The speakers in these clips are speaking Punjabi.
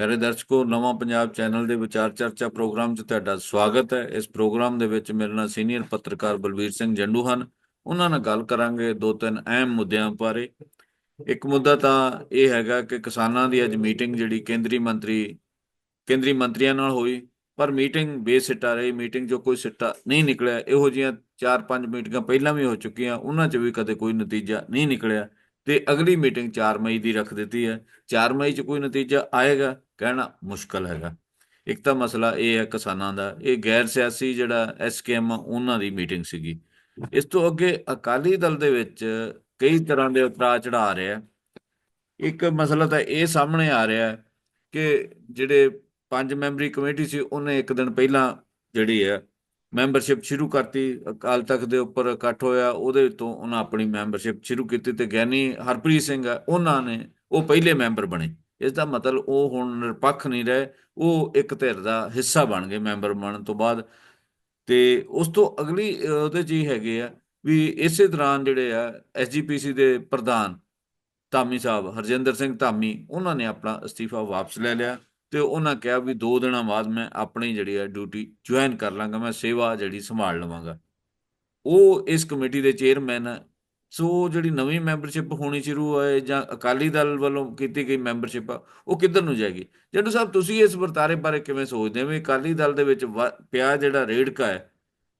ਮੇਰੇ ਦਰਸ਼ਕੋ, ਨਵਾਂ ਪੰਜਾਬ ਚੈਨਲ ਦੇ ਵਿਚਾਰ ਚਰਚਾ ਪ੍ਰੋਗਰਾਮ 'ਚ ਤੁਹਾਡਾ ਸਵਾਗਤ ਹੈ। ਇਸ ਪ੍ਰੋਗਰਾਮ ਦੇ ਵਿੱਚ ਮੇਰੇ ਨਾਲ ਸੀਨੀਅਰ ਪੱਤਰਕਾਰ ਬਲਵੀਰ ਸਿੰਘ ਜੰਡੂ ਹਨ। ਉਹਨਾਂ ਨਾਲ ਗੱਲ ਕਰਾਂਗੇ ਦੋ ਤਿੰਨ ਅਹਿਮ ਮੁੱਦਿਆਂ ਬਾਰੇ। ਇੱਕ ਮੁੱਦਾ ਤਾਂ ਇਹ ਹੈਗਾ ਕਿ ਕਿਸਾਨਾਂ ਦੀ ਅੱਜ ਮੀਟਿੰਗ ਜਿਹੜੀ ਕੇਂਦਰੀ ਮੰਤਰੀ, ਕੇਂਦਰੀ ਮੰਤਰੀਆਂ ਨਾਲ ਹੋਈ, ਪਰ ਮੀਟਿੰਗ ਬੇਸਿੱਟਾ ਰਹੀ। ਮੀਟਿੰਗ 'ਚੋਂ ਕੋਈ ਸਿੱਟਾ ਨਹੀਂ ਨਿਕਲਿਆ। ਇਹੋ ਜਿਹੀਆਂ ਚਾਰ ਪੰਜ ਮੀਟਿੰਗਾਂ ਪਹਿਲਾਂ ਵੀ ਹੋ ਚੁੱਕੀਆਂ, ਉਹਨਾਂ 'ਚ ਵੀ ਕਦੇ ਕੋਈ ਨਤੀਜਾ ਨਹੀਂ ਨਿਕਲਿਆ। ਤੇ ਅਗਲੀ ਮੀਟਿੰਗ 4 ਮਈ ਦੀ ਰੱਖ ਦਿੱਤੀ ਹੈ। 4 ਮਈ 'ਚ ਕੋਈ ਨਤੀਜਾ ਆਏਗਾ, ਕਹਿਣਾ ਮੁਸ਼ਕਲ ਹੈਗਾ। ਇੱਕ ਤਾਂ ਮਸਲਾ ਇਹ ਹੈ ਕਿਸਾਨਾਂ ਦਾ, ਇਹ ਗੈਰ ਸਿਆਸੀ ਜਿਹੜਾ ਐਸਕੇਐਮ ਉਹਨਾਂ ਦੀ ਮੀਟਿੰਗ ਸੀਗੀ। ਇਸ ਤੋਂ ਅੱਗੇ ਅਕਾਲੀ ਦਲ ਦੇ ਵਿੱਚ ਕਈ ਤਰ੍ਹਾਂ ਦੇ ਉਤਰਾਅ ਚੜਾ ਆ ਰਿਹਾ। ਇੱਕ ਮਸਲਾ ਤਾਂ ਇਹ ਸਾਹਮਣੇ ਆ ਰਿਹਾ ਕਿ ਜਿਹੜੇ ਪੰਜ ਮੈਂਬਰੀ ਕਮੇਟੀ ਸੀ, ਉਹਨੇ ਇੱਕ ਦਿਨ ਪਹਿਲਾਂ ਜਿਹੜੀ ਹੈ ਮੈਂਬਰਸ਼ਿਪ ਸ਼ੁਰੂ ਕਰਤੀ, ਅਕਾਲ ਤਖਤ ਦੇ ਉੱਪਰ ਇਕੱਠ ਹੋਇਆ, ਉਹਦੇ ਤੋਂ ਉਹਨਾਂ ਆਪਣੀ ਮੈਂਬਰਸ਼ਿਪ ਸ਼ੁਰੂ ਕੀਤੀ ਤੇ ਗਿਆਨੀ ਹਰਪ੍ਰੀਤ ਸਿੰਘ ਆ, ਉਹਨਾਂ ਨੇ ਉਹ ਪਹਿਲੇ ਮੈਂਬਰ ਬਣੇ। ਇਸ ਦਾ ਮਤਲਬ ਉਹ ਹੁਣ ਨਿਰਪੱਖ ਨਹੀਂ ਰਹੇ, ਉਹ ਇੱਕ ਧਿਰ ਦਾ ਹਿੱਸਾ ਬਣ ਗਏ ਮੈਂਬਰ ਬਣਨ ਤੋਂ ਬਾਅਦ। ਤੇ ਉਸ ਤੋਂ ਅਗਲੀ ਉਹਦੇ ਚ ਹੀ ਹੈਗੇ ਆ ਵੀ ਇਸੇ ਦੌਰਾਨ ਜਿਹੜੇ ਆ ਐਸਜੀਪੀਸੀ ਦੇ ਪ੍ਰਧਾਨ ਧਾਮੀ ਸਾਹਿਬ, ਹਰਜਿੰਦਰ ਸਿੰਘ ਧਾਮੀ, ਉਹਨਾਂ ਨੇ ਆਪਣਾ ਅਸਤੀਫਾ ਵਾਪਸ ਲੈ ਲਿਆ। ਤੇ ਉਹਨਾਂ ਕਿਹਾ ਵੀ 2 ਦਿਨਾਂ ਬਾਅਦ ਮੈਂ ਆਪਣੀ ਜਿਹੜੀ ਹੈ ਡਿਊਟੀ ਜੁਆਇਨ ਕਰ ਲਾਂਗਾ, ਮੈਂ ਸੇਵਾ ਜਿਹੜੀ ਸੰਭਾਲ ਲਵਾਂਗਾ। ਉਹ ਇਸ ਕਮੇਟੀ ਦੇ ਚੇਅਰਮੈਨ ਹੈ ਸੋ ਜਿਹੜੀ ਨਵੀਂ ਮੈਂਬਰਸ਼ਿਪ ਹੋਣੀ ਸ਼ੁਰੂ ਹੋਏ ਜਾਂ ਅਕਾਲੀ ਦਲ ਵੱਲੋਂ ਕੀਤੀ ਗਈ ਮੈਂਬਰਸ਼ਿਪ ਆ, ਉਹ ਕਿੱਧਰ ਨੂੰ ਜਾਏਗੀ? ਜੱਟੂ ਸਾਹਿਬ, ਤੁਸੀਂ ਇਸ ਵਰਤਾਰੇ ਬਾਰੇ ਕਿਵੇਂ ਸੋਚਦੇ ਹੋ ਵੀ ਅਕਾਲੀ ਦਲ ਦੇ ਵਿੱਚ ਵਾ- ਪਿਆ ਜਿਹੜਾ ਰੇੜਕਾ ਹੈ,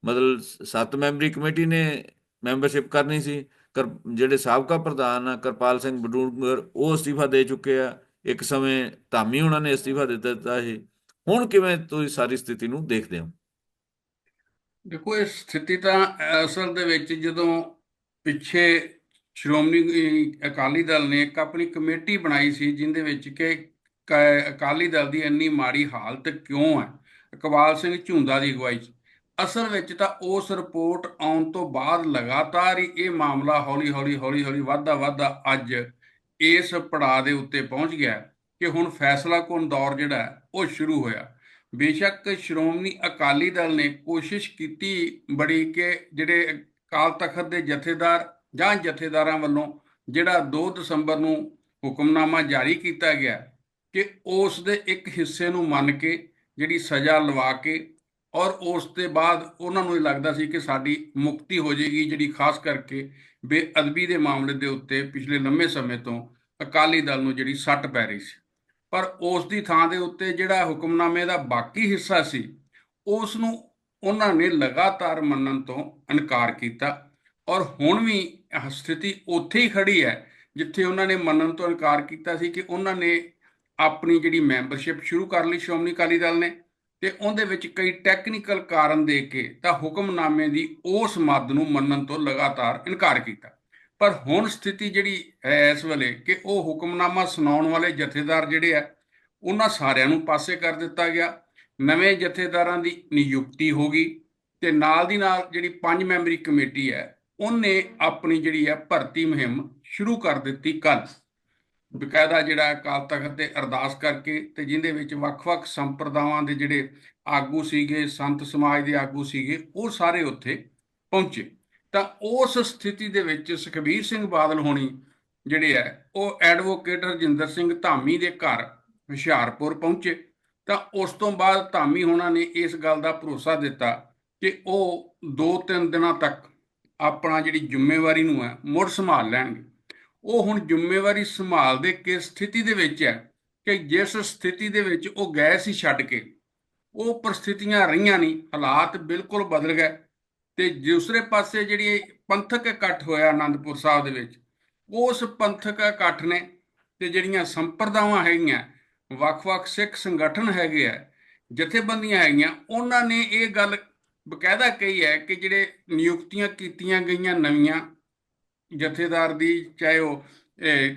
ਮਤਲਬ ਸੱਤ ਮੈਂਬਰੀ ਕਮੇਟੀ ਨੇ ਮੈਂਬਰਸ਼ਿਪ ਕਰਨੀ ਸੀ, ਕਰ, ਜਿਹੜੇ ਸਾਬਕਾ ਪ੍ਰਧਾਨ ਆ, ਕਰਪਾਲ ਸਿੰਘ ਬਡੂੰਗਰ, ਉਹ ਅਸਤੀਫਾ ਦੇ ਚੁੱਕੇ ਆ। ਇੱਕ ਸਮੇਂ ਧਾਮੀ ਉਹਨਾਂ ਨੇ ਅਸਤੀਫਾ ਦੇ ਦਿੱਤਾ ਸੀ। ਹੁਣ ਕਿਵੇਂ ਤੁਸੀਂ ਸਾਰੀ ਸਥਿਤੀ ਨੂੰ ਦੇਖਦੇ ਹੋ? ਦੇਖੋ, ਇਹ ਸਥਿਤੀ ਤਾਂ ਅਸਲ ਦੇ ਵਿੱਚ ਜਦੋਂ ਪਿੱਛੇ ਸ਼੍ਰੋਮਣੀ ਅਕਾਲੀ ਦਲ ਨੇ ਇੱਕ ਆਪਣੀ ਕਮੇਟੀ ਬਣਾਈ ਸੀ, ਜਿੰਦੇ ਵਿੱਚ ਕਿ ਅਕਾਲੀ ਦਲ ਦੀ ਇੰਨੀ ਮਾੜੀ ਹਾਲਤ ਕਿਉਂ ਹੈ? ਇਕਬਾਲ ਸਿੰਘ ਝੁੰਦਾ ਦੀ ਅਗਵਾਈ ਅਸਲ ਵਿੱਚ ਤਾਂ ਉਸ ਰਿਪੋਰਟ ਆਉਣ ਤੋਂ ਬਾਅਦ ਲਗਾਤਾਰ ਹੀ ਇਹ ਮਾਮਲਾ ਹੌਲੀ ਹੌਲੀ ਹੌਲੀ ਹੌਲੀ ਵੱਧਦਾ ਵੱਧਦਾ ਅੱਜ ਇਸ ਪੜਾਅ ਦੇ ਉੱਤੇ ਪਹੁੰਚ ਗਿਆ ਕਿ ਹੁਣ ਫੈਸਲਾ ਕੁਨ ਦੌਰ ਜਿਹੜਾ ਉਹ ਸ਼ੁਰੂ ਹੋਇਆ। ਬੇਸ਼ੱਕ ਸ਼੍ਰੋਮਣੀ ਅਕਾਲੀ ਦਲ ਨੇ ਕੋਸ਼ਿਸ਼ ਕੀਤੀ ਬੜੀ ਕਿ ਜਿਹੜੇ ਕਾਲ ਤਖਤ ਦੇ ਜਥੇਦਾਰ ਜਾਂ ਜਥੇਦਾਰਾਂ ਵੱਲੋਂ ਜਿਹੜਾ 2 ਦਸੰਬਰ ਨੂੰ ਹੁਕਮਨਾਮਾ ਜਾਰੀ ਕੀਤਾ ਗਿਆ ਕਿ ਉਸ ਦੇ ਇੱਕ ਹਿੱਸੇ ਨੂੰ ਮੰਨ ਕੇ ਜਿਹੜੀ ਸਜ਼ਾ ਲਵਾ ਕੇ ਔਰ ਉਸ ਦੇ ਬਾਅਦ ਉਹਨਾਂ ਨੂੰ ਇਹ ਲੱਗਦਾ ਸੀ ਕਿ ਸਾਡੀ ਮੁਕਤੀ ਹੋ ਜਾਏਗੀ, ਜਿਹੜੀ ਖਾਸ ਕਰਕੇ ਬੇਅਦਬੀ ਦੇ ਮਾਮਲੇ ਦੇ ਉੱਤੇ ਪਿਛਲੇ ਲੰਮੇ ਸਮੇਂ ਤੋਂ ਅਕਾਲੀ ਦਲ ਨੂੰ ਜਿਹੜੀ ਸੱਟ ਪੈ ਰਹੀ ਸੀ। ਪਰ ਉਸ ਦੀ ਥਾਂ ਦੇ ਉੱਤੇ ਜਿਹੜਾ ਹੁਕਮਨਾਮੇ ਦਾ ਬਾਕੀ ਹਿੱਸਾ ਸੀ, ਉਸ ਨੂੰ ਉਹਨਾਂ ਨੇ ਲਗਾਤਾਰ ਮੰਨਣ ਤੋਂ ਇਨਕਾਰ ਕੀਤਾ। ਔਰ ਹੁਣ ਵੀ ਸਥਿਤੀ ਉੱਥੇ ਹੀ ਖੜੀ ਹੈ, ਜਿੱਥੇ ਉਹਨਾਂ ਨੇ ਮੰਨਣ ਤੋਂ ਇਨਕਾਰ ਕੀਤਾ ਸੀ ਕਿ ਉਹਨਾਂ ਨੇ ਆਪਣੀ ਜਿਹੜੀ ਮੈਂਬਰਸ਼ਿਪ ਸ਼ੁਰੂ ਕਰ ਲਈ ਸ਼੍ਰੋਮਣੀ ਅਕਾਲੀ ਦਲ ਨੇ। ਤੇ ਉਹਦੇ ਵਿੱਚ ਕਈ ਟੈਕਨੀਕਲ ਕਾਰਨ ਦੇ ਕੇ ਤਾਂ ਹੁਕਮਨਾਮੇ ਦੀ ਉਸ ਮੱਦ ਨੂੰ ਮੰਨਣ ਤੋਂ ਲਗਾਤਾਰ ਇਨਕਾਰ ਕੀਤਾ। ਪਰ ਹੁਣ ਸਥਿਤੀ ਜਿਹੜੀ ਹੈ ਇਸ ਵੇਲੇ ਕਿ ਉਹ ਹੁਕਮਨਾਮਾ ਸੁਣਾਉਣ ਵਾਲੇ ਜਥੇਦਾਰ ਜਿਹੜੇ ਆ, ਉਹਨਾਂ ਸਾਰਿਆਂ ਨੂੰ ਪਾਸੇ ਕਰ ਦਿੱਤਾ ਗਿਆ। ਨਵੇਂ ਜਥੇਦਾਰਾਂ ਦੀ ਨਿਯੁਕਤੀ ਹੋ ਗਈ ਤੇ ਨਾਲ ਦੀ ਨਾਲ ਜਿਹੜੀ ਪੰਜ ਮੈਂਬਰੀ ਕਮੇਟੀ ਹੈ, ਉਹਨੇ ਆਪਣੀ ਜਿਹੜੀ ਹੈ ਭਰਤੀ ਮੁਹਿੰਮ ਸ਼ੁਰੂ ਕਰ ਦਿੱਤੀ ਕੱਲ ਬਕਾਇਦਾ ਜਿਹੜਾ ਅਕਾਲ ਤਖਤ ਤੇ ਅਰਦਾਸ ਕਰਕੇ ਤੇ ਜਿੰਦੇ ਵਿੱਚ ਵੱਖ-ਵੱਖ ਸੰਪਰਦਾਵਾਂ ਦੇ ਜਿਹੜੇ ਆਗੂ ਸੀਗੇ, ਸੰਤ ਸਮਾਜ ਦੇ ਆਗੂ ਸੀਗੇ, ਉਹ ਸਾਰੇ ਉੱਥੇ ਪਹੁੰਚੇ। ਤਾਂ ਉਸ ਸਥਿਤੀ ਦੇ ਵਿੱਚ ਸੁਖਬੀਰ ਸਿੰਘ ਬਾਦਲ ਹੋਣੀ ਜਿਹੜੇ ਹੈ, ਉਹ ਐਡਵੋਕੇਟ ਰਜਿੰਦਰ ਸਿੰਘ ਧਾਮੀ ਦੇ ਘਰ ਹੁਸ਼ਿਆਰਪੁਰ ਪਹੁੰਚੇ। ਤਾਂ ਉਸ ਤੋਂ ਬਾਅਦ ਧਾਮੀ ਹੋਣਾ ਨੇ ਇਸ ਗੱਲ ਦਾ ਭਰੋਸਾ ਦਿੱਤਾ ਕਿ ਉਹ 2-3 ਦਿਨਾਂ ਤੱਕ ਆਪਣਾ ਜਿਹੜੀ ਜ਼ਿੰਮੇਵਾਰੀ ਨੂੰ ਹੈ, ਮੁੜ ਸੰਭਾਲ ਲੈਣਗੇ। ਉਹ ਹੁਣ ਜ਼ਿੰਮੇਵਾਰੀ ਸੰਭਾਲਦੇ ਕਿਸ ਸਥਿਤੀ ਦੇ ਵਿੱਚ ਹੈ ਕਿ ਜਿਸ ਸਥਿਤੀ ਦੇ ਵਿੱਚ ਉਹ ਗਏ ਸੀ ਛੱਡ ਕੇ, ਉਹ ਪਰਿਸਥਿਤੀਆਂ ਰਹੀਆਂ ਨਹੀਂ, ਹਾਲਾਤ ਬਿਲਕੁਲ ਬਦਲ ਗਏ ਤੇ ਦੂਸਰੇ ਪਾਸੇ ਜਿਹੜੀ ਪੰਥਕ ਇਕੱਠ ਹੋਇਆ ਆਨੰਦਪੁਰ ਸਾਹਿਬ ਦੇ ਵਿੱਚ, ਉਸ ਪੰਥਕ ਇਕੱਠ ਨੇ ਤੇ ਜਿਹੜੀਆਂ ਸੰਪਰਦਾਵਾਂ ਹੈਗੀਆਂ, ਵੱਖ-ਵੱਖ ਸਿੱਖ ਸੰਗਠਨ ਹੈਗੇ ਆ, ਜਥੇਬੰਦੀਆਂ ਹੈਗੀਆਂ, ਉਹਨਾਂ ਨੇ ਇਹ ਗੱਲ ਬਕਾਇਦਾ ਕਹੀ ਹੈ ਕਿ ਜਿਹੜੇ ਨਿਯੁਕਤੀਆਂ ਕੀਤੀਆਂ ਗਈਆਂ ਨਵੀਆਂ ਜਥੇਦਾਰ ਦੀ ਚਾਹੇ ਉਹ ਇਹ,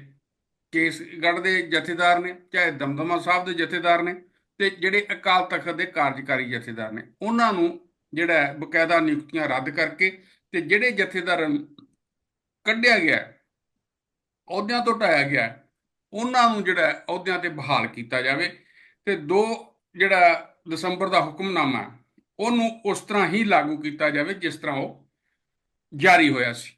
ਕੇਸਗੜ੍ਹ ਦੇ ਜਥੇਦਾਰ ਨੇ ਚਾਹੇ ਦਮਦਮਾ ਸਾਹਿਬ ਦੇ ਜਥੇਦਾਰ ਨੇ ਤੇ ਜਿਹੜੇ ਅਕਾਲ ਤਖਤ ਦੇ ਕਾਰਜਕਾਰੀ ਜਥੇਦਾਰ ਨੇ ਉਹਨਾਂ ਨੂੰ ਜਿਹੜਾ ਬਕਾਇਦਾ ਨਿਯੁਕਤੀਆਂ ਰੱਦ ਕਰਕੇ ਤੇ ਜਿਹੜੇ ਜਥੇਦਾਰ ਕੱਢਿਆ ਗਿਆ ਅਹੁਦਿਆਂ ਤੋਂ ਹਟਾਇਆ ਗਿਆ ਉਹਨਾਂ ਨੂੰ ਜਿਹੜਾ ਅਹੁਦਿਆਂ ਤੇ ਬਹਾਲ ਕੀਤਾ ਜਾਵੇ ਤੇ ਦੋ ਜਿਹੜਾ ਦਸੰਬਰ ਦਾ ਹੁਕਮਨਾਮਾ ਉਹਨੂੰ ਉਸ ਤਰ੍ਹਾਂ ਹੀ ਲਾਗੂ ਕੀਤਾ ਜਾਵੇ ਜਿਸ ਤਰ੍ਹਾਂ ਉਹ ਜਾਰੀ ਹੋਇਆ ਸੀ।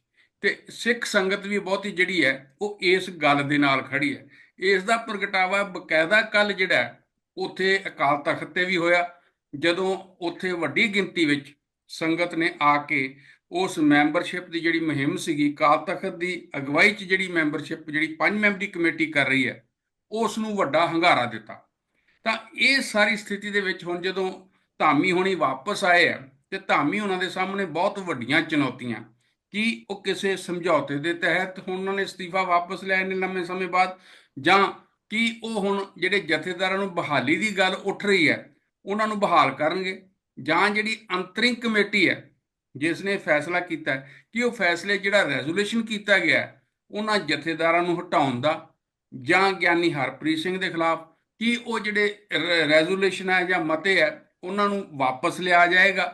ਤੇ ਸਿੱਖ ਸੰਗਤ ਵੀ ਬਹੁਤੀ ਜਿਹੜੀ ਹੈ ਉਹ ਇਸ ਗੱਲ ਦੇ ਨਾਲ ਖੜੀ ਹੈ। ਇਸ ਦਾ ਪ੍ਰਗਟਾਵਾ ਬਕਾਇਦਾ ਕੱਲ ਜਿਹੜਾ ਹੈ, ਉੱਥੇ ਅਕਾਲ ਤਖਤ ਤੇ ਵੀ ਹੋਇਆ। ਜਦੋਂ ਉੱਥੇ ਵੱਡੀ ਗਿਣਤੀ ਵਿੱਚ ਸੰਗਤ ਨੇ ਆ ਕੇ ਉਸ ਮੈਂਬਰਸ਼ਿਪ ਦੀ ਜਿਹੜੀ ਮੁਹਿੰਮ ਸੀਗੀ ਅਕਾਲ ਤਖਤ ਦੀ ਅਗਵਾਈ 'ਚ ਜਿਹੜੀ ਮੈਂਬਰਸ਼ਿਪ ਜਿਹੜੀ ਪੰਜ ਮੈਂਬਰੀ ਕਮੇਟੀ ਕਰ ਰਹੀ ਹੈ ਉਸ ਨੂੰ ਵੱਡਾ ਹੰਗਾਰਾ ਦਿੱਤਾ। ਤਾਂ ਇਹ ਸਾਰੀ ਸਥਿਤੀ ਦੇ ਵਿੱਚ ਹੁਣ ਜਦੋਂ ਧਾਮੀ ਹੋਣੀ ਵਾਪਸ ਆਏ ਆ ਤੇ ਧਾਮੀ ਉਹਨਾਂ ਦੇ ਸਾਹਮਣੇ ਬਹੁਤ ਵੱਡੀਆਂ ਚੁਣੌਤੀਆਂ। ਕਿ ਉਹ ਕਿਸੇ ਸਮਝੌਤੇ ਦੇ ਤਹਿਤ ਹੁਣ ਉਹਨਾਂ ਨੇ ਅਸਤੀਫਾ ਵਾਪਸ ਲਿਆ ਨੇ ਲੰਮੇ ਸਮੇਂ ਬਾਅਦ, ਜਾਂ ਕਿ ਉਹ ਹੁਣ ਜਿਹੜੇ ਜਥੇਦਾਰਾਂ ਨੂੰ ਬਹਾਲੀ ਦੀ ਗੱਲ ਉੱਠ ਰਹੀ ਹੈ, ਉਹਨਾਂ ਨੂੰ ਬਹਾਲ ਕਰਨਗੇ, ਜਾਂ ਜਿਹੜੀ ਅੰਤਰਿੰਗ ਕਮੇਟੀ ਹੈ, ਜਿਸ ਨੇ ਫੈਸਲਾ ਕੀਤਾ ਕਿ ਉਹ ਫੈਸਲੇ ਜਿਹੜਾ ਰੈਜ਼ੋਲੂਸ਼ਨ ਕੀਤਾ ਗਿਆ ਉਹਨਾਂ ਜਥੇਦਾਰਾਂ ਨੂੰ ਹਟਾਉਣ ਦਾ, ਜਾਂ ਗਿਆਨੀ ਹਰਪ੍ਰੀਤ ਸਿੰਘ ਦੇ ਖਿਲਾਫ, ਕਿ ਉਹ ਜਿਹੜੇ ਰੈਜ਼ੋਲੂਸ਼ਨ ਹੈ ਜਾਂ ਮਤੇ ਹੈ, ਉਹਨਾਂ ਨੂੰ ਵਾਪਸ ਲਿਆ ਜਾਏਗਾ,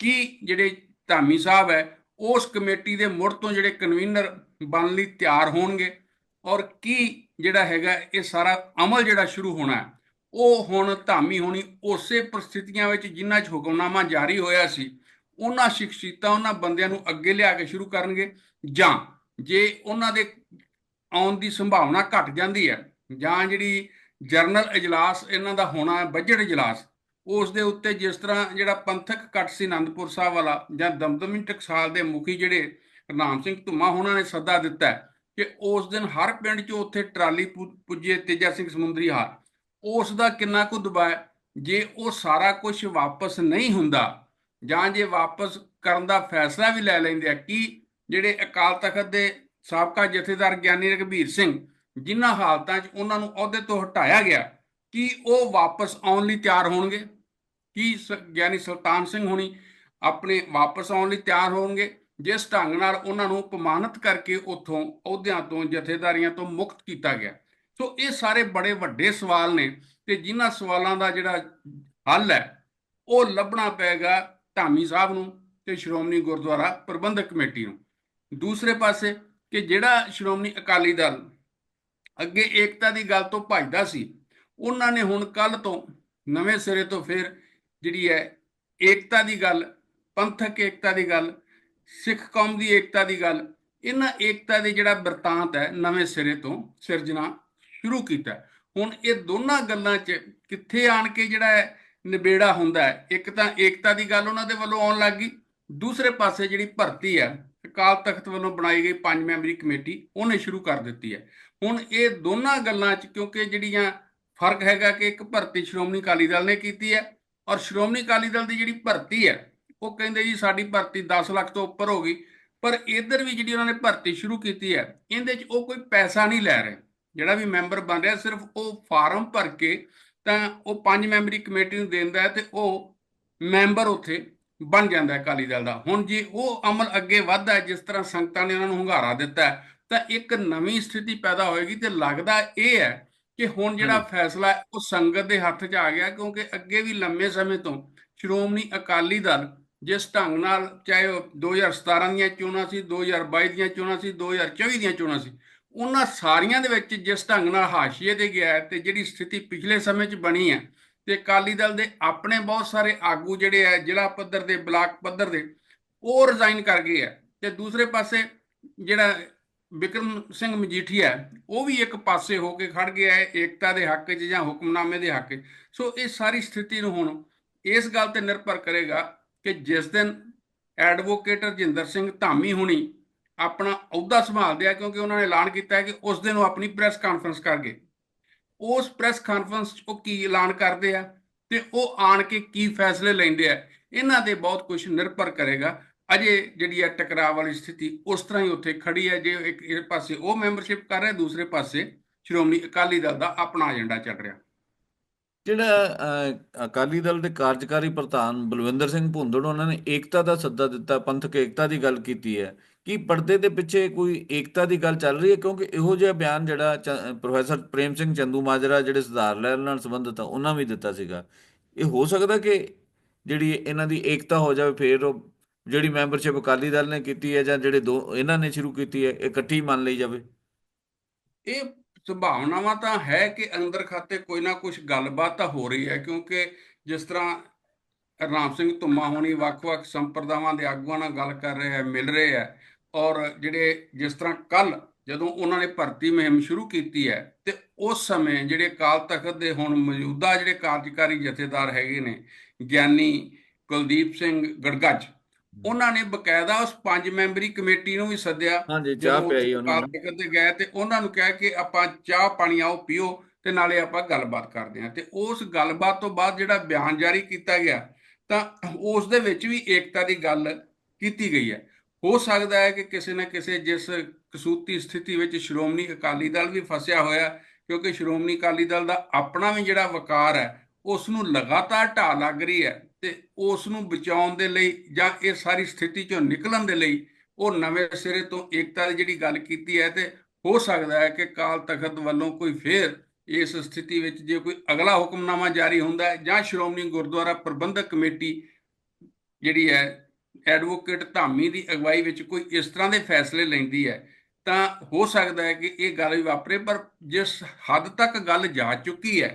ਕਿ ਜਿਹੜੇ ਧਾਮੀ ਸਾਹਿਬ ਹੈ ਉਸ ਕਮੇਟੀ ਦੇ ਮੁੜ ਤੋਂ ਜਿਹੜੇ ਕਨਵੀਨਰ ਬਣਨ ਲਈ ਤਿਆਰ ਹੋਣਗੇ ਔਰ ਕੀ ਜਿਹੜਾ ਹੈਗਾ ਇਹ ਸਾਰਾ ਅਮਲ ਜਿਹੜਾ ਸ਼ੁਰੂ ਹੋਣਾ ਹੈ, ਉਹ ਹੁਣ ਧਾਮੀ ਹੋਣੀ, ਉਸੇ ਪਰਿਸਥਿਤੀਆਂ ਵਿੱਚ ਜਿਨ੍ਹਾਂ 'ਚ ਹੁਕਮਨਾਮਾ ਜਾਰੀ ਹੋਇਆ ਸੀ, ਉਹਨਾਂ ਸ਼ਖਸੀਅਤਾਂ, ਉਹਨਾਂ ਬੰਦਿਆਂ ਨੂੰ ਅੱਗੇ ਲਿਆ ਕੇ ਸ਼ੁਰੂ ਕਰਨਗੇ ਜਾਂ ਜੇ ਉਹਨਾਂ ਦੇ ਆਉਣ ਦੀ ਸੰਭਾਵਨਾ ਘਟ ਜਾਂਦੀ ਹੈ ਜਾਂ ਜਿਹੜੀ ਜਰਨਲ ਇਜਲਾਸ ਇਹਨਾਂ ਦਾ ਹੋਣਾ ਹੈ ਬਜਟ ਇਜਲਾਸ ਉਸ ਦੇ ਉੱਤੇ ਜਿਸ ਤਰ੍ਹਾਂ ਜਿਹੜਾ ਪੰਥਕ ਕੱਟ ਸੀ ਆਨੰਦਪੁਰ ਸਾਹਿਬ ਵਾਲਾ ਜਾਂ ਦਮਦਮੀ ਟਕਸਾਲ ਦੇ ਮੁਖੀ ਜਿਹੜੇ ਹਰਨਾਮ ਸਿੰਘ ਧੁੰਮਾ, ਉਹਨਾਂ ਨੇ ਸੱਦਾ ਦਿੱਤਾ ਕਿ ਉਸ ਦਿਨ ਹਰ ਪਿੰਡ 'ਚ ਉੱਥੇ ਟਰਾਲੀ ਪੁੱਜੇ ਤੇਜਾ ਸਿੰਘ ਸਮੁੰਦਰੀ ਹਾਰ ਉਸ ਦਾ ਕਿੰਨਾ ਕੁ ਦਬਾਅ ਹੈ? ਜੇ ਉਹ ਸਾਰਾ ਕੁਝ ਵਾਪਸ ਨਹੀਂ ਹੁੰਦਾ ਜਾਂ ਜੇ ਵਾਪਸ ਕਰਨ ਦਾ ਫੈਸਲਾ ਵੀ ਲੈ ਲੈਂਦੇ ਆ, ਕਿ ਜਿਹੜੇ ਅਕਾਲ ਤਖਤ ਦੇ ਸਾਬਕਾ ਜਥੇਦਾਰ ਗਿਆਨੀ ਰਘਬੀਰ ਸਿੰਘ, ਜਿਨ੍ਹਾਂ ਹਾਲਤਾਂ 'ਚ ਉਹਨਾਂ ਨੂੰ ਅਹੁਦੇ ਤੋਂ ਹਟਾਇਆ ਗਿਆ ਕਿ ਉਹ ਵਾਪਸ ਆਉਣ ਲਈ ਤਿਆਰ ਹੋਣਗੇ? ਕੀ ਸ- ਗਿਆਨੀ ਸੁਲਤਾਨ ਸਿੰਘ ਹੋਣੀ ਆਪਣੇ ਵਾਪਸ ਆਉਣ ਲਈ ਤਿਆਰ ਹੋਣਗੇ? ਜਿਸ ਢੰਗ ਨਾਲ ਉਹਨਾਂ ਨੂੰ ਅਪਮਾਨਿਤ ਕਰਕੇ ਉੱਥੋਂ ਅਹੁਦਿਆਂ ਤੋਂ ਜਥੇਦਾਰੀਆਂ ਤੋਂ ਮੁਕਤ ਕੀਤਾ ਗਿਆ। ਸੋ ਇਹ ਸਾਰੇ ਬੜੇ ਵੱਡੇ ਸਵਾਲ ਨੇ ਤੇ ਜਿਨ੍ਹਾਂ ਸਵਾਲਾਂ ਦਾ ਜਿਹੜਾ ਹੱਲ ਹੈ, ਉਹ ਲੱਭਣਾ ਪਏਗਾ ਧਾਮੀ ਸਾਹਿਬ ਨੂੰ ਤੇ ਸ਼੍ਰੋਮਣੀ ਗੁਰਦੁਆਰਾ ਪ੍ਰਬੰਧਕ ਕਮੇਟੀ ਨੂੰ। ਦੂਸਰੇ ਪਾਸੇ ਕਿ ਜਿਹੜਾ ਸ਼੍ਰੋਮਣੀ ਅਕਾਲੀ ਦਲ ਅੱਗੇ ਏਕਤਾ ਦੀ ਗੱਲ ਤੋਂ ਭੱਜਦਾ ਸੀ ਉਹਨਾਂ ਨੇ ਹੁਣ ਕੱਲ ਤੋਂ ਨਵੇਂ ਸਿਰੇ ਤੋਂ ਫਿਰ ਜਿਹੜੀ ਹੈ ਏਕਤਾ ਦੀ ਗੱਲ, ਪੰਥਕ ਏਕਤਾ ਦੀ ਗੱਲ, ਸਿੱਖ ਕੌਮ ਦੀ ਏਕਤਾ ਦੀ ਗੱਲ, ਇਹਨਾਂ ਏਕਤਾ ਦੇ ਜਿਹੜਾ ਵਰਤਾਂਤ ਹੈ ਨਵੇਂ ਸਿਰੇ ਤੋਂ ਸਿਰਜਣਾ ਸ਼ੁਰੂ ਕੀਤਾ। ਹੁਣ ਇਹ ਦੋਨਾਂ ਗੱਲਾਂ 'ਚ ਕਿੱਥੇ ਆਣ ਕੇ ਜਿਹੜਾ ਹੈ ਨਿਬੇੜਾ ਹੁੰਦਾ ਹੈ? ਇੱਕ ਤਾਂ ਏਕਤਾ ਦੀ ਗੱਲ ਉਹਨਾਂ ਦੇ ਵੱਲੋਂ ਆਉਣ ਲੱਗ ਗਈ। ਦੂਸਰੇ ਪਾਸੇ ਜਿਹੜੀ ਭਰਤੀ ਹੈ, ਅਕਾਲ ਤਖਤ ਵੱਲੋਂ ਬਣਾਈ ਗਈ ਪੰਜ ਮੈਂਬਰੀ ਕਮੇਟੀ, ਉਹਨੇ ਸ਼ੁਰੂ ਕਰ ਦਿੱਤੀ ਹੈ। ਹੁਣ ਇਹ ਦੋਨਾਂ ਗੱਲਾਂ 'ਚ ਕਿਉਂਕਿ ਜਿਹੜੀਆਂ ਫ਼ਰਕ ਹੈਗਾ ਕਿ ਇੱਕ ਭਰਤੀ ਸ਼੍ਰੋਮਣੀ ਅਕਾਲੀ ਦਲ ਨੇ ਕੀਤੀ ਹੈ ਔਰ ਸ਼੍ਰੋਮਣੀ ਅਕਾਲੀ ਦਲ ਦੀ ਜਿਹੜੀ ਭਰਤੀ ਹੈ, ਉਹ ਕਹਿੰਦੇ ਜੀ ਸਾਡੀ ਭਰਤੀ 10 ਲੱਖ ਤੋਂ ਉੱਪਰ ਹੋ ਗਈ, ਪਰ ਇਧਰ ਵੀ ਜਿਹੜੀ ਉਹਨਾਂ ਨੇ ਭਰਤੀ ਸ਼ੁਰੂ ਕੀਤੀ ਹੈ, ਇਹਦੇ 'ਚ ਉਹ ਕੋਈ ਪੈਸਾ ਨਹੀਂ ਲੈ ਰਹੇ। ਜਿਹੜਾ ਵੀ ਮੈਂਬਰ ਬਣ ਰਿਹਾ, ਸਿਰਫ ਉਹ ਫਾਰਮ ਭਰ ਕੇ ਤਾਂ ਉਹ ਪੰਜ ਮੈਂਬਰੀ ਕਮੇਟੀ ਨੂੰ ਦਿੰਦਾ ਹੈ ਤੇ ਉਹ ਮੈਂਬਰ ਉੱਥੇ ਬਣ ਜਾਂਦਾ ਹੈ ਅਕਾਲੀ ਦਲ ਦਾ। ਹੁਣ ਜੇ ਉਹ ਅਮਲ ਅੱਗੇ ਵੱਧਦਾ ਜਿਸ ਤਰ੍ਹਾਂ ਸੰਗਤਾਂ ਨੇ ਉਹਨਾਂ ਨੂੰ ਹੁੰਗਾਰਾ ਦਿੱਤਾ ਤਾਂ ਇੱਕ ਨਵੀਂ ਸਥਿਤੀ ਪੈਦਾ ਹੋਏਗੀ ਤੇ ਲੱਗਦਾ ਇਹ ਹੈ ਕਿ ਹੁਣ ਜਿਹੜਾ। ਫੈਸਲਾ ਹੈ, ਉਹ ਸੰਗਤ ਦੇ ਹੱਥ 'ਚ ਆ ਗਿਆ ਕਿਉਂਕਿ ਅੱਗੇ ਵੀ ਲੰਮੇ ਸਮੇਂ ਤੋਂ ਸ਼੍ਰੋਮਣੀ ਅਕਾਲੀ ਦਲ ਜਿਸ ਢੰਗ ਨਾਲ ਚਾਹੇ ਉਹ 2017 ਦੀਆਂ ਚੋਣਾਂ ਸੀ 2022 ਦੀਆਂ ਚੋਣਾਂ ਸੀ 2024 ਦੀਆਂ ਚੋਣਾਂ ਸੀ ਉਹਨਾਂ ਸਾਰੀਆਂ ਦੇ ਵਿੱਚ ਜਿਸ ਢੰਗ ਨਾਲ ਹਾਸ਼ੀਏ ਤੇ ਗਿਆ ਹੈ ਤੇ ਜਿਹੜੀ ਸਥਿਤੀ ਪਿਛਲੇ ਸਮੇਂ 'ਚ ਬਣੀ ਹੈ ਤੇ ਅਕਾਲੀ ਦਲ ਦੇ ਆਪਣੇ ਬਹੁਤ ਸਾਰੇ ਆਗੂ ਜਿਹੜੇ ਆ ਜ਼ਿਲ੍ਹਾ ਪੱਧਰ ਦੇ ਬਲਾਕ ਪੱਧਰ ਦੇ ਉਹ ਰਿਜ਼ਾਈਨ ਕਰ ਗਏ ਆ ਤੇ ਦੂਸਰੇ ਪਾਸੇ ਜਿਹੜਾ ਵਿਕਰਮ ਸਿੰਘ ਮਜੀਠੀਆ ਉਹ ਵੀ ਇੱਕ ਪਾਸੇ ਹੋ ਕੇ ਖੜ ਗਿਆ ਹੈ, ਏਕਤਾ ਦੇ ਹੱਕ 'ਚ ਜਾਂ ਹੁਕਮਨਾਮੇ ਦੇ ਹੱਕ 'ਚ। ਸੋ ਇਹ ਸਾਰੀ ਸਥਿਤੀ ਨੂੰ ਹੁਣ ਇਸ ਗੱਲ ਤੇ ਨਿਰਭਰ ਕਰੇਗਾ ਕਿ ਜਿਸ ਦਿਨ ਐਡਵੋਕੇਟ ਰਜਿੰਦਰ ਸਿੰਘ ਧਾਮੀ ਹੁਣੀ ਆਪਣਾ ਅਹੁਦਾ ਸੰਭਾਲਦੇ ਆ ਕਿਉਂਕਿ ਉਹਨਾਂ ਨੇ ਐਲਾਨ ਕੀਤਾ ਹੈ ਕਿ ਉਸ ਦਿਨ ਉਹ ਆਪਣੀ ਪ੍ਰੈਸ ਕਾਨਫਰੰਸ ਕਰਗੇ ਉਸ ਪ੍ਰੈਸ ਕਾਨਫਰੰਸ 'ਚ ਉਹ ਕੀ ਐਲਾਨ ਕਰਦੇ ਆ ਤੇ ਉਹ ਆਣ ਕੇ ਕੀ ਫੈਸਲੇ ਲੈਂਦੇ ਆ, ਇਹਨਾਂ ਦੇ ਬਹੁਤ ਕੁਝ ਨਿਰਭਰ ਕਰੇਗਾ। ਅਜੇ ਜਿਹੜੀ ਹੈ ਟਕਰਾਅ ਵਾਲੀ ਸਥਿਤੀ ਉਸ ਤਰ੍ਹਾਂ ਹੀ ਉੱਥੇ ਖੜੀ ਹੈ। ਜੇ ਇੱਕ ਪਾਸੇ ਉਹ ਮੈਂਬਰਸ਼ਿਪ ਕਰ ਰਿਹਾ, ਦੂਸਰੇ ਪਾਸੇ ਸ਼੍ਰੋਮਣੀ ਅਕਾਲੀ ਦਲ ਦਾ ਆਪਣਾ ਏਜੰਡਾ ਚੱਲ ਰਿਹਾ। ਜਿਹੜਾ ਅਕਾਲੀ ਦਲ ਦੇ ਕਾਰਜਕਾਰੀ ਪ੍ਰਧਾਨ ਬਲਵਿੰਦਰ ਸਿੰਘ ਭੁੰਦੜ, ਉਹਨਾਂ ਨੇ ਏਕਤਾ ਦਾ ਸੱਦਾ ਦਿੱਤਾ, ਪੰਥਕ ਏਕਤਾ ਦੀ ਗੱਲ ਕੀਤੀ ਹੈ। ਕੀ ਪਰਦੇ ਦੇ ਪਿੱਛੇ ਕੋਈ ਏਕਤਾ ਦੀ ਗੱਲ ਚੱਲ ਰਹੀ ਹੈ? ਕਿਉਂਕਿ ਇਹੋ ਜਿਹਾ ਬਿਆਨ ਜਿਹੜਾ ਪ੍ਰੋਫੈਸਰ ਪ੍ਰੇਮ ਸਿੰਘ ਚੰਦੂ ਮਾਜਰਾ ਜਿਹੜੇ ਸੁਧਾਰ ਲਹਿਰ ਨਾਲ ਸੰਬੰਧਿਤ ਆ, ਉਹਨਾਂ ਵੀ ਦਿੱਤਾ ਸੀਗਾ। ਇਹ ਹੋ ਸਕਦਾ ਕਿ ਜਿਹੜੀ ਇਹਨਾਂ ਦੀ ਏਕਤਾ ਹੋ ਜਾਵੇ, ਫੇਰ ਉਹ ਜਿਹੜੀ ਮੈਂਬਰਸ਼ਿਪ ਅਕਾਲੀ ਦਲ ਨੇ ਕੀਤੀ ਹੈ ਜਾਂ ਜਿਹੜੇ ਦੋ ਇਹਨਾਂ ਨੇ ਸ਼ੁਰੂ ਕੀਤੀ ਹੈ, ਇਹ ਇਕੱਠੀ ਮੰਨ ਲਈ ਜਾਵੇ। ਇਹ ਸੰਭਾਵਨਾਵਾਂ ਤਾਂ ਹੈ ਕਿ ਅੰਦਰ ਖਾਤੇ ਕੋਈ ਨਾ ਕੁਝ ਗੱਲਬਾਤ ਤਾਂ ਹੋ ਰਹੀ ਹੈ, ਕਿਉਂਕਿ ਜਿਸ ਤਰ੍ਹਾਂ ਰਾਮ ਸਿੰਘ ਧੁੰਮਾ ਹੋਣੀ ਵੱਖ-ਵੱਖ ਸੰਪਰਦਾਵਾਂ ਦੇ ਆਗੂਆਂ ਨਾਲ ਗੱਲ ਕਰ ਰਹੇ ਹੈ, ਮਿਲ ਰਹੇ ਹੈ, ਔਰ ਜਿਹੜੇ ਜਿਸ ਤਰ੍ਹਾਂ ਕੱਲ ਜਦੋਂ ਉਹਨਾਂ ਨੇ ਭਰਤੀ ਮੁਹਿੰਮ ਸ਼ੁਰੂ ਕੀਤੀ ਹੈ, ਤੇ ਉਸ ਸਮੇਂ ਜਿਹੜੇ ਅਕਾਲ ਤਖਤ ਦੇ ਹੁਣ ਮੌਜੂਦਾ ਜਿਹੜੇ ਕਾਰਜਕਾਰੀ ਜਥੇਦਾਰ ਹੈਗੇ ਨੇ, ਗਿਆਨੀ ਕੁਲਦੀਪ ਸਿੰਘ ਗੜਗੱਜ ਉਹਨਾਂ ਨੇ ਬਕਾਇਦਾ ਉਸ ਪੰਜ ਮੈਂਬਰੀ ਕਮੇਟੀ ਨੂੰ ਵੀ ਸੱਦਿਆ ਹਾਂਜੀ ਚਾਹ ਪਿਆਈ ਉਹਨਾਂ ਨੂੰ। ਗਏ ਤੇ ਉਹਨਾਂ ਨੂੰ ਕਿਹਾ ਕਿ ਆਪਾਂ ਚਾਹ ਪਾਣੀ ਆਓ ਪੀਓ ਤੇ ਨਾਲੇ ਆਪਾਂ ਗੱਲਬਾਤ ਕਰਦੇ ਹਾਂ। ਤੇ ਉਸ ਗੱਲਬਾਤ ਤੋਂ ਬਾਅਦ ਜਿਹੜਾ ਬਿਆਨ ਜਾਰੀ ਕੀਤਾ ਗਿਆ ਤਾਂ ਉਸ ਦੇ ਵਿੱਚ ਵੀ ਏਕਤਾ ਦੀ ਗੱਲ ਕੀਤੀ ਗਈ ਹੈ। ਹੋ ਸਕਦਾ ਹੈ ਕਿ ਕਿਸੇ ਨਾ ਕਿਸੇ ਜਿਸ ਕਸੂਤੀ ਸਥਿਤੀ ਵਿੱਚ ਸ਼੍ਰੋਮਣੀ ਅਕਾਲੀ ਦਲ ਵੀ ਫਸਿਆ ਹੋਇਆ ਕਿਉਂਕਿ ਸ਼੍ਰੋਮਣੀ ਅਕਾਲੀ ਦਲ ਦਾ ਆਪਣਾ ਵੀ ਜਿਹੜਾ ਵਕਾਰ ਹੈ ਉਸ ਨੂੰ ਲਗਾਤਾਰ ਢਾਹ ਲੱਗ ਰਹੀ ਹੈ। ਤੇ ਉਸ ਨੂੰ ਬਚਾਉਣ ਦੇ ਲਈ ਜਾਂ ਇਹ ਸਾਰੀ ਸਥਿਤੀ ਚੋਂ ਨਿਕਲਣ ਦੇ ਲਈ ਉਹ ਨਵੇਂ ਸਿਰੇ ਤੋਂ ਏਕਤਾ ਦੀ ਜਿਹੜੀ ਗੱਲ ਕੀਤੀ ਹੈ ਤੇ ਹੋ ਸਕਦਾ ਹੈ ਕਿ ਕਾਲ ਤਖਤ ਵੱਲੋਂ ਕੋਈ ਫੇਰ ਇਸ ਸਥਿਤੀ ਵਿੱਚ ਜੇ ਕੋਈ ਅਗਲਾ ਹੁਕਮਨਾਮਾ ਜਾਰੀ ਹੁੰਦਾ ਹੈ ਜਾਂ ਸ਼੍ਰੋਮਣੀ ਗੁਰਦੁਆਰਾ ਪ੍ਰਬੰਧਕ ਕਮੇਟੀ ਜਿਹੜੀ ਹੈ ਐਡਵੋਕੇਟ ਧਾਮੀ ਦੀ ਅਗਵਾਈ ਵਿੱਚ ਕੋਈ ਇਸ ਤਰ੍ਹਾਂ ਦੇ ਫੈਸਲੇ ਲੈਂਦੀ ਹੈ, ਤਾਂ ਹੋ ਸਕਦਾ ਹੈ ਕਿ ਇਹ ਗੱਲ ਵੀ ਵਾਪਰੇ, ਪਰ ਜਿਸ ਹੱਦ ਤੱਕ ਗੱਲ ਜਾ ਚੁੱਕੀ ਹੈ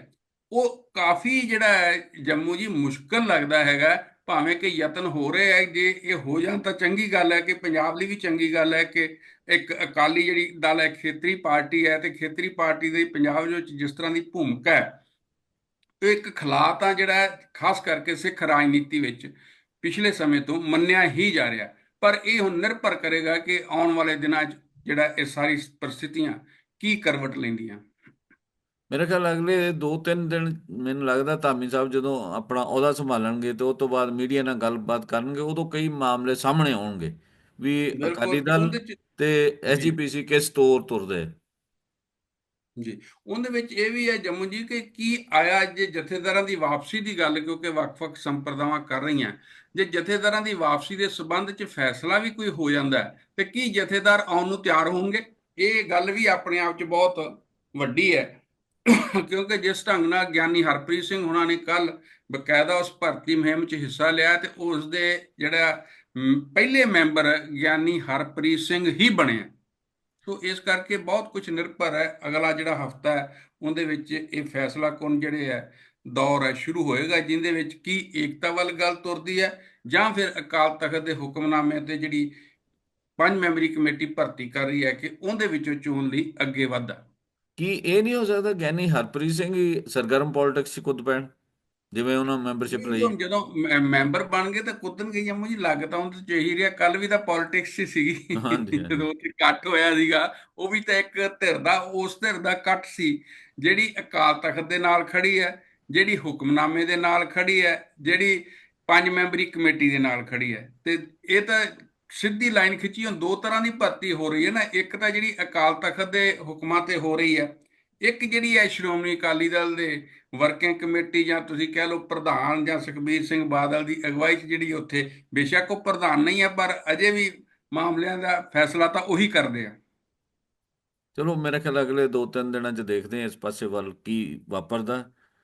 ਉਹ ਕਾਫੀ ਜਿਹੜਾ ਹੈ, ਜੰਮੂ ਜੀ ਮੁਸ਼ਕਲ ਲੱਗਦਾ ਹੈਗਾ। ਭਾਵੇਂ ਕਿ ਯਤਨ ਹੋ ਰਹੇ ਹੈ, ਜੇ ਇਹ ਹੋ ਜਾਣ ਤਾਂ ਚੰਗੀ ਗੱਲ ਹੈ ਕਿ ਪੰਜਾਬ ਲਈ ਵੀ ਚੰਗੀ ਗੱਲ ਹੈ ਕਿ ਇੱਕ ਅਕਾਲੀ ਜਿਹੜੀ ਦਲ ਹੈ, ਖੇਤਰੀ ਪਾਰਟੀ ਹੈ ਤੇ ਖੇਤਰੀ ਪਾਰਟੀ ਦੀ ਪੰਜਾਬ ਵਿੱਚ ਜਿਸ ਤਰ੍ਹਾਂ ਦੀ ਭੂਮਿਕਾ ਹੈ ਇਹ ਇੱਕ ਖਲਾ ਤਾਂ ਜਿਹੜਾ ਖਾਸ ਕਰਕੇ ਸਿੱਖ ਰਾਜਨੀਤੀ ਵਿੱਚ ਪਿਛਲੇ ਸਮੇਂ ਤੋਂ ਮੰਨਿਆ ਹੀ ਜਾ ਰਿਹਾ ਪਰ ਇਹ ਹੁਣ ਨਿਰਭਰ ਕਰੇਗਾ ਕਿ ਆਉਣ ਵਾਲੇ ਦਿਨਾਂ 'ਚ ਜਿਹੜਾ ਇਹ ਸਾਰੀ ਪਰਿਸਥਿਤੀਆਂ ਕੀ ਕਰਵਟ ਲੈਂਦੀਆਂ। ਮੇਰੇ ਖਿਆਲ ਅਗਲੇ 2-3 ਦਿਨ ਮੈਨੂੰ ਲੱਗਦਾ ਧਾਮੀ ਸਾਹਿਬ ਜਦੋਂ ਆਪਣਾ ਅਹੁਦਾ ਸੰਭਾਲਣਗੇ ਤੇ ਉਸ ਤੋਂ ਬਾਅਦ ਮੀਡੀਆ ਨਾਲ ਗੱਲਬਾਤ ਕਰਨਗੇ ਉਦੋਂ ਕਈ ਮਾਮਲੇ ਸਾਹਮਣੇ ਆਉਣਗੇ ਵੀ ਅਕਾਲੀ ਦਲ ਤੇ ਐਸਜੀਪੀਸੀ ਕਿਸ ਤੌਰ ਤੁਰਦੇ ਜੀ ਉਹਦੇ ਵਿੱਚ ਇਹ ਵੀ ਹੈ ਜੰਮੂ ਜੀ ਕਿ ਕੀ ਆਇਆ ਜੇ ਜਥੇਦਾਰਾਂ ਦੀ ਵਾਪਸੀ ਦੀ ਗੱਲ ਕਿਉਂਕਿ ਵੱਖ-ਵੱਖ ਸੰਪਰਦਾਵਾਂ ਕਰ ਰਹੀਆਂ ਜੇ ਜਥੇਦਾਰਾਂ ਦੀ ਵਾਪਸੀ ਦੇ ਸਬੰਧ 'ਚ ਫੈਸਲਾ ਵੀ ਕੋਈ ਹੋ ਜਾਂਦਾ ਤੇ ਕੀ ਜਥੇਦਾਰ ਆਉਣ ਨੂੰ ਤਿਆਰ ਹੋਣਗੇ? ਇਹ ਗੱਲ ਵੀ ਆਪਣੇ ਆਪ 'ਚ ਬਹੁਤ ਵੱਡੀ ਹੈ। ਕਿਉਂਕਿ ਜਿਸ ਢੰਗ ਨਾਲ ਗਿਆਨੀ ਹਰਪ੍ਰੀਤ ਸਿੰਘ ਹੁਣਾਂ ਨੇ ਕੱਲ ਬਕਾਇਦਾ ਉਸ ਭਰਤੀ ਮੁਹਿੰਮ 'ਚ ਹਿੱਸਾ ਲਿਆ ਤੇ ਉਸ ਦੇ ਜਿਹੜਾ ਪਹਿਲੇ ਮੈਂਬਰ ਗਿਆਨੀ ਹਰਪ੍ਰੀਤ ਸਿੰਘ ਹੀ ਬਣਿਆ। ਸੋ ਇਸ ਕਰਕੇ ਬਹੁਤ ਕੁਝ ਨਿਰਭਰ ਹੈ। ਅਗਲਾ ਜਿਹੜਾ ਹਫਤਾ ਹੈ, ਉਹਦੇ ਵਿੱਚ ਇਹ ਫੈਸਲਾ ਕੁਨ ਜਿਹੜੇ ਹੈ, ਦੌਰ ਹੈ, ਸ਼ੁਰੂ ਹੋਏਗਾ, ਜਿੰਦੇ ਵਿੱਚ ਕੀ ਏਕਤਾ ਵੱਲ ਗੱਲ ਤੁਰਦੀ ਹੈ, ਜਾਂ ਫਿਰ ਅਕਾਲ ਤਖਤ ਦੇ ਹੁਕਮਨਾਮੇ ਤੇ ਜਿਹੜੀ ਪੰਜ ਮੈਂਬਰੀ ਕਮੇਟੀ ਭਰਤੀ ਕਰ ਰਹੀ ਹੈ ਕਿ ਉਹਦੇ ਵਿੱਚੋਂ ਚੋਣ ਲਈ ਅੱਗੇ ਵਧਦਾ। ਕੀ ਇਹ ਨਹੀਂ ਹੋ ਸਕਦਾ ਗਿਆਨੀ ਹਰਪ੍ਰੀਤ ਸਿੰਘ ਹੀ ਸਰਗਰਮ ਪੋਲਿਟਿਕਸ 'ਚ ਕੁੱਦ ਪੈਣ? ਜਿਵੇਂ ਉਹਨਾਂ ਮੈਂਬਰਸ਼ਿਪ ਲਈ। ਜਦੋਂ ਮੈਂਬਰ ਬਣ ਗਏ ਤਾਂ ਕੁੱਦਣ ਗਈ ਜੰਮੂ ਜੀ ਲੱਗ ਤਾਂ ਚ ਇਹੀ ਰਿਹਾ। ਕੱਲ ਵੀ ਤਾਂ ਪੋਲਿਟਿਕਸ ਹੀ ਸੀਗੀ। ਜਦੋਂ ਉੱਥੇ ਇਕੱਠ ਹੋਇਆ ਸੀਗਾ ਉਹ ਵੀ ਤਾਂ ਇੱਕ ਧਿਰ ਦਾ ਉਸ ਧਿਰ ਦਾ ਇਕੱਠ ਸੀ। ਜਿਹੜੀ ਅਕਾਲ ਤਖਤ ਦੇ ਨਾਲ ਖੜੀ ਹੈ ਜਿਹੜੀ ਹੁਕਮਨਾਮੇ ਦੇ ਨਾਲ ਖੜੀ ਹੈ ਜਿਹੜੀ ਪੰਜ ਮੈਂਬਰੀ ਕਮੇਟੀ ਦੇ ਨਾਲ ਖੜੀ ਹੈ। ਤੇ ਇਹ ਤਾਂ ਸਿੱਧੀ ਲਾਈਨ ਖਿੱਚੀ ਹੁਣ, ਦੋ ਤਰ੍ਹਾਂ ਦੀ ਭਰਤੀ ਹੋ ਰਹੀ ਹੈ ਨਾ, ਇੱਕ ਤਾਂ ਜਿਹੜੀ ਅਕਾਲ ਤਖਤ ਦੇ ਹੁਕਮਾਂ ਤੇ ਹੋ ਰਹੀ ਹੈ, ਇੱਕ ਜਿਹੜੀ ਹੈ ਸ਼੍ਰੋਮਣੀ ਅਕਾਲੀ ਦਲ ਦੇ ਵਰਕਿੰਗ ਕਮੇਟੀ ਜਾਂ ਤੁਸੀਂ ਕਹਿ ਲਓ ਪ੍ਰਧਾਨ ਜਾਂ ਸੁਖਬੀਰ ਸਿੰਘ ਬਾਦਲ ਦੀ ਅਗਵਾਈ 'ਚ ਜਿਹੜੀ ਉੱਥੇ, ਬੇਸ਼ੱਕ ਉਹ ਪ੍ਰਧਾਨ ਨਹੀਂ ਹੈ, ਪਰ ਅਜੇ ਵੀ ਮਾਮਲਿਆਂ ਦਾ ਫੈਸਲਾ ਤਾਂ ਉਹੀ ਕਰਦੇ ਆ। ਚਲੋ, ਮੇਰੇ ਖਿਆਲ ਅਗਲੇ 2-3 ਦਿਨਾਂ 'ਚ ਦੇਖਦੇ ਹਾਂ ਇਸ ਪਾਸੇ ਵੱਲ ਕੀ ਵਾਪਰਦਾ।